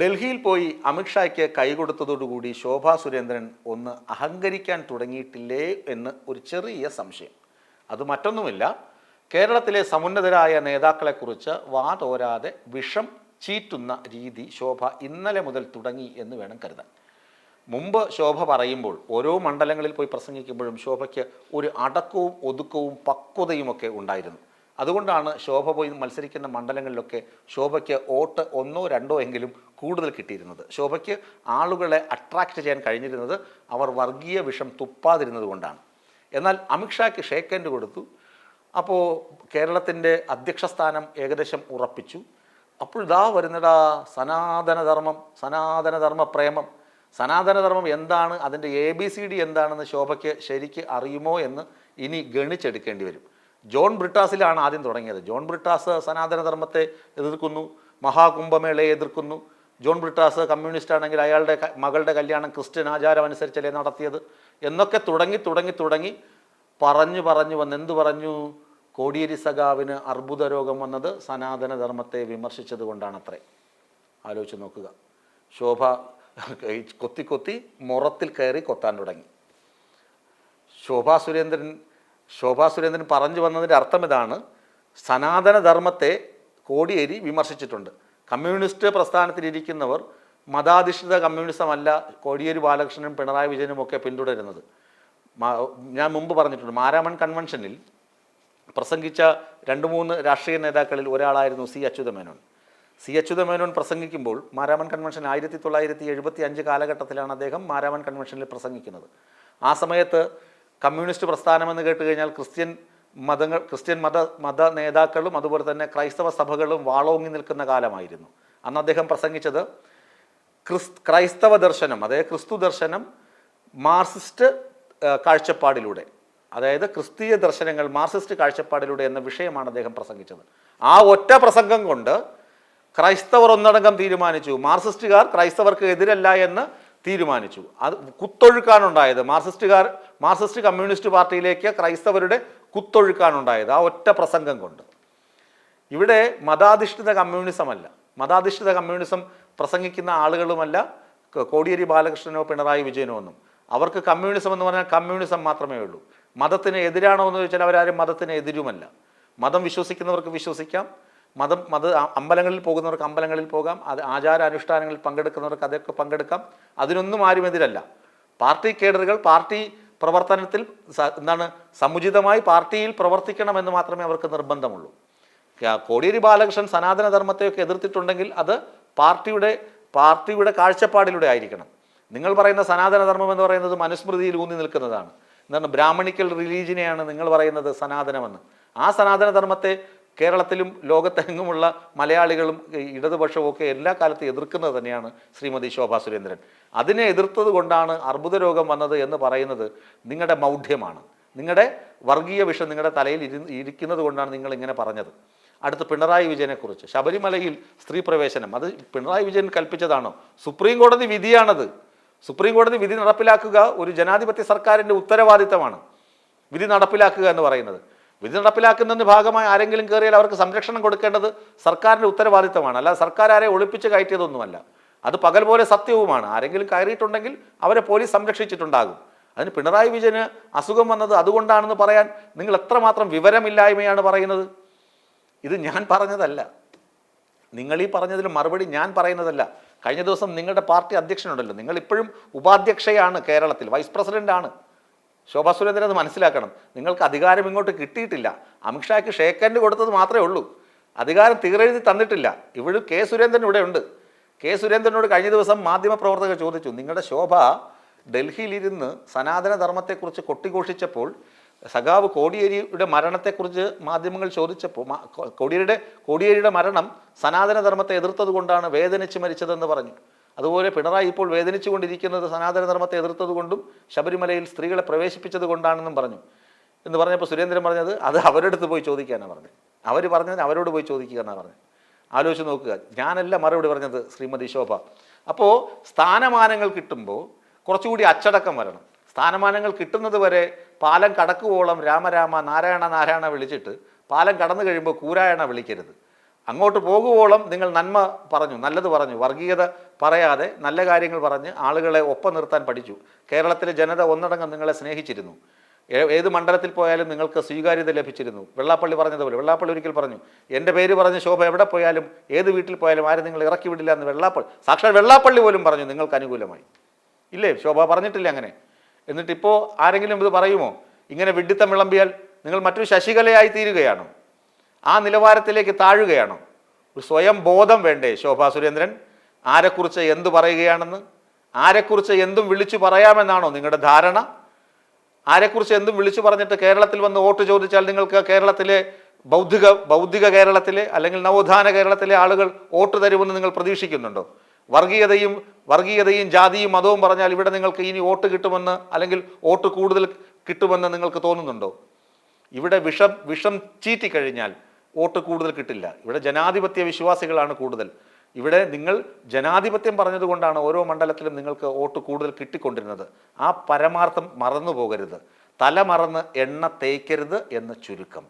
ഡൽഹിയിൽ പോയി അമിത്ഷായ്ക്ക് കൈകൊടുത്തതോടുകൂടി ശോഭാ സുരേന്ദ്രൻ ഒന്ന് അഹങ്കരിക്കാൻ തുടങ്ങിയിട്ടില്ലേ എന്ന് ഒരു ചെറിയ സംശയം. അത് മറ്റൊന്നുമില്ല. കേരളത്തിലെ സമുന്നതരായ നേതാക്കളെക്കുറിച്ച് വാതോരാതെ വിഷം ചീറ്റുന്ന രീതി ശോഭ ഇന്നലെ മുതൽ തുടങ്ങി എന്ന് വേണം കരുതാൻ. മുമ്പ് ശോഭ പറയുമ്പോൾ ഓരോ മണ്ഡലങ്ങളിൽ പോയി പ്രസംഗിക്കുമ്പോഴും ശോഭയ്ക്ക് ഒരു അടക്കവും ഒതുക്കവും പക്വതയും ഒക്കെ ഉണ്ടായിരുന്നു. അതുകൊണ്ടാണ് ശോഭ പോയി മത്സരിക്കുന്ന മണ്ഡലങ്ങളിലൊക്കെ ശോഭയ്ക്ക് വോട്ട് ഒന്നോ രണ്ടോ എങ്കിലും കൂടുതൽ കിട്ടിയിരുന്നത്. ശോഭയ്ക്ക് ആളുകളെ അട്രാക്റ്റ് ചെയ്യാൻ കഴിഞ്ഞിരുന്നത് അവർ വർഗീയ വിഷം തുപ്പാതിരുന്നത് കൊണ്ടാണ്. എന്നാൽ അമിത്ഷായ്ക്ക് ഷേക്ക് കൊടുത്തു. അപ്പോൾ കേരളത്തിന്റെ അധ്യക്ഷ സ്ഥാനം ഏകദേശം ഉറപ്പിച്ചു. അപ്പോൾ ഇതാ വരുന്നടാ സനാതനധർമ്മം സനാതനധർമ്മ പ്രേമം സനാതനധർമ്മം എന്താണ്? അതിന്റെ എ ബി സി ഡി എന്താണെന്ന് ശോഭയ്ക്ക് ശരിക്ക് അറിയുമോ എന്ന് ഇനി ഗണിച്ചെടുക്കേണ്ടി വരും. ജോൺ ബ്രിട്ടാസിലാണ് ആദ്യം തുടങ്ങിയത്. ജോൺ ബ്രിട്ടാസ് സനാതനധർമ്മത്തെ എതിർക്കുന്നു മഹാകുംഭമേളയെ എതിർക്കുന്നു. ജോൺ ബ്രിട്ടാസ് കമ്മ്യൂണിസ്റ്റ് ആണെങ്കിൽ അയാളുടെ മകളുടെ കല്യാണം ക്രിസ്ത്യൻ ആചാരം അനുസരിച്ചല്ലേ നടത്തിയത് എന്നൊക്കെ തുടങ്ങി തുടങ്ങി തുടങ്ങി പറഞ്ഞു പറഞ്ഞു വന്ന്. എന്ത് പറഞ്ഞു? കോടിയേരി സഖാവിന് അർബുദ രോഗം വന്നത് സനാതനധർമ്മത്തെ വിമർശിച്ചത് കൊണ്ടാണത്രേ. ആലോചിച്ച് നോക്കുക. ശോഭ കൊത്തി കൊത്തി മുറത്തിൽ കയറി കൊത്താൻ തുടങ്ങി. ശോഭാ സുരേന്ദ്രൻ ശോഭാ സുരേന്ദ്രൻ പറഞ്ഞു വന്നതിന്റെ അർത്ഥം ഇതാണ്. സനാതനധർമ്മത്തെ കോടിയേരി വിമർശിച്ചിട്ടുണ്ട്. കമ്മ്യൂണിസ്റ്റ് പ്രസ്ഥാനത്തിലിരിക്കുന്നവർ മതാധിഷ്ഠിത കമ്മ്യൂണിസമല്ല കോടിയേരി ബാലകൃഷ്ണനും പിണറായി വിജയനും ഒക്കെ പിന്തുടരുന്നത്. ഞാൻ മുമ്പ് പറഞ്ഞിട്ടുണ്ട് മാരാമൺ കൺവെൻഷനിൽ പ്രസംഗിച്ച രണ്ട് മൂന്ന് രാഷ്ട്രീയ നേതാക്കളിൽ ഒരാളായിരുന്നു സി അച്യുതമേനോൻ. സി അച്യുതമേനോൻ പ്രസംഗിക്കുമ്പോൾ മാരാമൺ കൺവെൻഷൻ ആയിരത്തി തൊള്ളായിരത്തി എഴുപത്തി അഞ്ച് കാലഘട്ടത്തിലാണ് അദ്ദേഹം മാരാമൺ കൺവെൻഷനിൽ പ്രസംഗിക്കുന്നത്. ആ സമയത്ത് കമ്മ്യൂണിസ്റ്റ് പ്രസ്ഥാനമെന്ന് കേട്ട് കഴിഞ്ഞാൽ ക്രിസ്ത്യൻ മതങ്ങൾ ക്രിസ്ത്യൻ മത മത നേതാക്കളും അതുപോലെ തന്നെ ക്രൈസ്തവ സഭകളും വാളോങ്ങി നിൽക്കുന്ന കാലമായിരുന്നു. അന്ന് അദ്ദേഹം പ്രസംഗിച്ചത് ക്രിസ് ക്രൈസ്തവ ദർശനം അതായത് ക്രിസ്തു ദർശനം മാർസിസ്റ്റ് കാഴ്ചപ്പാടിലൂടെ അതായത് ക്രിസ്തീയ ദർശനങ്ങൾ മാർസിസ്റ്റ് കാഴ്ചപ്പാടിലൂടെ എന്ന വിഷയമാണ് അദ്ദേഹം പ്രസംഗിച്ചത്. ആ ഒറ്റ പ്രസംഗം കൊണ്ട് ക്രൈസ്തവർ ഒന്നടങ്കം തീരുമാനിച്ചു. മാർസിസ്റ്റുകാർ ക്രൈസ്തവർക്ക് എതിരല്ല എന്ന് തീരുമാനിച്ചു. അത് കുത്തൊഴുക്കാനുണ്ടായത് മാർസിസ്റ്റുകാർ മാർസിസ്റ്റ് കമ്മ്യൂണിസ്റ്റ് പാർട്ടിയിലേക്ക് ക്രൈസ്തവരുടെ കുത്തൊഴുക്കാനുണ്ടായത് ആ ഒറ്റ പ്രസംഗം കൊണ്ട്. ഇവിടെ മതാധിഷ്ഠിത കമ്മ്യൂണിസം അല്ല മതാധിഷ്ഠിത കമ്മ്യൂണിസം പ്രസംഗിക്കുന്ന ആളുകളുമല്ല കോടിയേരി ബാലകൃഷ്ണനോ പിണറായി വിജയനോ ഒന്നും. അവർക്ക് കമ്മ്യൂണിസം എന്ന് പറഞ്ഞാൽ കമ്മ്യൂണിസം മാത്രമേ ഉള്ളൂ. മതത്തിന് എതിരാണോ എന്ന് ചോദിച്ചാൽ അവരാരും മതത്തിന് എതിരുമല്ല. മതം വിശ്വസിക്കുന്നവർക്ക് വിശ്വസിക്കാം മതം മത അമ്പലങ്ങളിൽ പോകുന്നവർക്ക് അമ്പലങ്ങളിൽ പോകാം അത് ആചാര അനുഷ്ഠാനങ്ങളിൽ പങ്കെടുക്കുന്നവർക്ക് അതൊക്കെ പങ്കെടുക്കാം. അതിനൊന്നും ആരും എതിരല്ല. പാർട്ടി കേഡറുകൾ പാർട്ടി പ്രവർത്തനത്തിൽ എന്താണ് സമുചിതമായി പാർട്ടിയിൽ പ്രവർത്തിക്കണമെന്ന് മാത്രമേ അവർക്ക് നിർബന്ധമുള്ളൂ. കോടിയേരി ബാലകൃഷ്ണൻ സനാതന ധർമ്മത്തെയൊക്കെ എതിർത്തിട്ടുണ്ടെങ്കിൽ അത് പാർട്ടിയുടെ പാർട്ടിയുടെ കാഴ്ചപ്പാടിലൂടെ ആയിരിക്കണം. നിങ്ങൾ പറയുന്ന സനാതനധർമ്മം എന്ന് പറയുന്നത് മനുസ്മൃതിയിൽ ഊന്നി നിൽക്കുന്നതാണ്. എന്താണ് ബ്രാഹ്മണിക്കൽ റിലീജിയനെയാണ് നിങ്ങൾ പറയുന്നത് സനാതനമെന്ന്. ആ സനാതന ധർമ്മത്തെ കേരളത്തിലും ലോകത്തെങ്ങുമുള്ള മലയാളികളും ഇടതുപക്ഷവും ഒക്കെ എല്ലാ കാലത്തും എതിർക്കുന്നത് തന്നെയാണ് ശ്രീമതി ശോഭാ സുരേന്ദ്രൻ. അതിനെ എതിർത്തത് കൊണ്ടാണ് അർബുദ രോഗം വന്നത് എന്ന് പറയുന്നത് നിങ്ങളുടെ മൗഢ്യമാണ്. നിങ്ങളുടെ വർഗീയ വിഷം നിങ്ങളുടെ തലയിൽ ഇരി ഇരിക്കുന്നത് കൊണ്ടാണ് നിങ്ങൾ ഇങ്ങനെ പറഞ്ഞത്. അടുത്ത് പിണറായി വിജയനെക്കുറിച്ച് ശബരിമലയിൽ സ്ത്രീ പ്രവേശനം. അത് പിണറായി വിജയൻ കൽപ്പിച്ചതാണോ? സുപ്രീം കോടതി വിധിയാണത്. സുപ്രീം കോടതി വിധി നടപ്പിലാക്കുക ഒരു ജനാധിപത്യ സർക്കാരിന്റെ ഉത്തരവാദിത്തമാണ്. വിധി നടപ്പിലാക്കുക എന്ന് പറയുന്നത്. വിധി നടപ്പിലാക്കുന്നതിന് ഭാഗമായി ആരെങ്കിലും കയറിയാൽ അവർക്ക് സംരക്ഷണം കൊടുക്കേണ്ടത് സർക്കാരിന്റെ ഉത്തരവാദിത്തമാണ്. അല്ലാതെ സർക്കാർ ആരെ ഒളിപ്പിച്ച് കയറ്റിയതൊന്നുമല്ല. അത് പകൽ പോലെ സത്യവുമാണ്. ആരെങ്കിലും കയറിയിട്ടുണ്ടെങ്കിൽ അവരെ പോലീസ് സംരക്ഷിച്ചിട്ടുണ്ടാകും. അതിന് പിണറായി വിജയന് അസുഖം വന്നത് അതുകൊണ്ടാണെന്ന് പറയാൻ നിങ്ങൾ എത്രമാത്രം വിവരമില്ലായ്മയാണ് പറയുന്നത്? ഇത് ഞാൻ പറഞ്ഞതല്ല. നിങ്ങൾ ഈ പറഞ്ഞതിന് മറുപടി ഞാൻ പറയുന്നതല്ല. കഴിഞ്ഞ ദിവസം നിങ്ങളുടെ പാർട്ടി അധ്യക്ഷനുണ്ടല്ലോ. നിങ്ങൾ ഇപ്പോഴും ഉപാധ്യക്ഷയാണ് കേരളത്തിൽ വൈസ് പ്രസിഡന്റ് ആണ് ശോഭാ സുരേന്ദ്രൻ അത് മനസ്സിലാക്കണം. നിങ്ങൾക്ക് അധികാരം ഇങ്ങോട്ട് കിട്ടിയിട്ടില്ല. അമിത്ഷായ്ക്ക് ഹാൻഡ് കൊടുത്തത് മാത്രമേ ഉള്ളൂ. അധികാരം തീരെഴുതി തന്നിട്ടില്ല. ഇവിടെ കെ സുരേന്ദ്രൻ ഇവിടെ ഉണ്ട്. കെ സുരേന്ദ്രനോട് കഴിഞ്ഞ ദിവസം മാധ്യമപ്രവർത്തകർ ചോദിച്ചു നിങ്ങളുടെ ശോഭ ഡൽഹിയിലിരുന്ന് സനാതനധർമ്മത്തെക്കുറിച്ച് കൊട്ടിഘോഷിച്ചപ്പോൾ സഖാവ് കോടിയേരിയുടെ മരണത്തെക്കുറിച്ച് മാധ്യമങ്ങൾ ചോദിച്ചപ്പോൾ കോടിയേരിയുടെ കോടിയേരിയുടെ മരണം സനാതനധർമ്മത്തെ എതിർത്തത് കൊണ്ടാണ് വേദനിച്ച് മരിച്ചതെന്ന് പറഞ്ഞു. അതുപോലെ പിണറായി ഇപ്പോൾ വേദനിച്ചുകൊണ്ടിരിക്കുന്നത് സനാതന ധർമ്മത്തെ എതിർത്തത് കൊണ്ടും ശബരിമലയിൽ സ്ത്രീകളെ പ്രവേശിപ്പിച്ചത് കൊണ്ടാണെന്നും പറഞ്ഞു. എന്ന് പറഞ്ഞപ്പോൾ സുരേന്ദ്രൻ പറഞ്ഞത് അത് അവരുടെ അടുത്ത് പോയി ചോദിക്കാനാണ് പറഞ്ഞത്. അവർ പറഞ്ഞതിന് അവരോട് പോയി ചോദിക്കുക എന്നാണ് പറഞ്ഞത്. ആലോചിച്ച് നോക്കുക. ഞാനല്ല മറുപടി പറഞ്ഞത് ശ്രീമതി ശോഭ. അപ്പോൾ സ്ഥാനമാനങ്ങൾ കിട്ടുമ്പോൾ കുറച്ചുകൂടി അച്ചടക്കം വരണം. സ്ഥാനമാനങ്ങൾ കിട്ടുന്നത് വരെ പാലം കടക്കുവോളം രാമരാമ നാരായണ നാരായണ വിളിച്ചിട്ട് പാലം കടന്നു കഴിയുമ്പോൾ കൂരായണ വിളിക്കരുത്. അങ്ങോട്ട് പോകുവോളം നിങ്ങൾ നന്മ പറഞ്ഞു നല്ലത് പറഞ്ഞു. വർഗീയത പറയാതെ നല്ല കാര്യങ്ങൾ പറഞ്ഞ് ആളുകളെ ഒപ്പം നിർത്താൻ പഠിച്ചു. കേരളത്തിലെ ജനത ഒന്നടങ്കം നിങ്ങളെ സ്നേഹിച്ചിരുന്നു. ഏത് മണ്ഡലത്തിൽ പോയാലും നിങ്ങൾക്ക് സ്വീകാര്യത ലഭിച്ചിരുന്നു. വെള്ളാപ്പള്ളി പറഞ്ഞതുപോലെ വെള്ളാപ്പള്ളി ഒരിക്കൽ പറഞ്ഞു എന്റെ പേര് പറഞ്ഞ് ശോഭ എവിടെ പോയാലും ഏത് വീട്ടിൽ പോയാലും ആരും നിങ്ങൾ ഇറക്കി വിടില്ല എന്ന് വെള്ളാപ്പള്ളി സാക്ഷാൽ വെള്ളാപ്പള്ളി പോലും പറഞ്ഞു നിങ്ങൾക്ക് അനുകൂലമായി. ഇല്ലേ? ശോഭ പറഞ്ഞിട്ടില്ല അങ്ങനെ? എന്നിട്ടിപ്പോൾ ആരെങ്കിലും ഇത് പറയുമോ? ഇങ്ങനെ വിഡിത്തം വിളമ്പിയാൽ നിങ്ങൾ മറ്റൊരു ശശികലയായി തീരുകയാണോ? ആ നിലവാരത്തിലേക്ക് താഴുകയാണോ. ഒരു സ്വയം ബോധം വേണ്ടേ ശോഭാ സുരേന്ദ്രൻ? ആരെക്കുറിച്ച് എന്ത് പറയുകയാണെന്ന്? ആരെക്കുറിച്ച് എന്തും വിളിച്ചു പറയാമെന്നാണോ നിങ്ങളുടെ ധാരണ? ആരെക്കുറിച്ച് എന്തും വിളിച്ചു പറഞ്ഞിട്ട് കേരളത്തിൽ വന്ന് വോട്ട് ചോദിച്ചാൽ നിങ്ങൾക്ക് കേരളത്തിലെ ബൗദ്ധിക ബൗദ്ധിക കേരളത്തിലെ അല്ലെങ്കിൽ നവോത്ഥാന കേരളത്തിലെ ആളുകൾ വോട്ട് തരുമെന്ന് നിങ്ങൾ പ്രതീക്ഷിക്കുന്നുണ്ടോ? വർഗീയതയും വർഗീയതയും ജാതിയും മതവും പറഞ്ഞാൽ ഇവിടെ നിങ്ങൾക്ക് ഇനി വോട്ട് കിട്ടുമെന്ന് അല്ലെങ്കിൽ വോട്ട് കൂടുതൽ കിട്ടുമെന്ന് നിങ്ങൾക്ക് തോന്നുന്നുണ്ടോ? ഇവിടെ വിഷം വിഷം ചീറ്റിക്കഴിഞ്ഞാൽ വോട്ട് കൂടുതൽ കിട്ടില്ല. ഇവിടെ ജനാധിപത്യ വിശ്വാസികളാണ് കൂടുതൽ. ഇവിടെ നിങ്ങൾ ജനാധിപത്യം പറഞ്ഞതുകൊണ്ടാണ് ഓരോ മണ്ഡലത്തിലും നിങ്ങൾക്ക് വോട്ട് കൂടുതൽ കിട്ടിക്കൊണ്ടിരുന്നത്. ആ പരമാർത്ഥം മറന്നു പോകരുത് തല മറന്ന് എണ്ണ തേക്കരുത് എന്ന് ചുരുക്കം.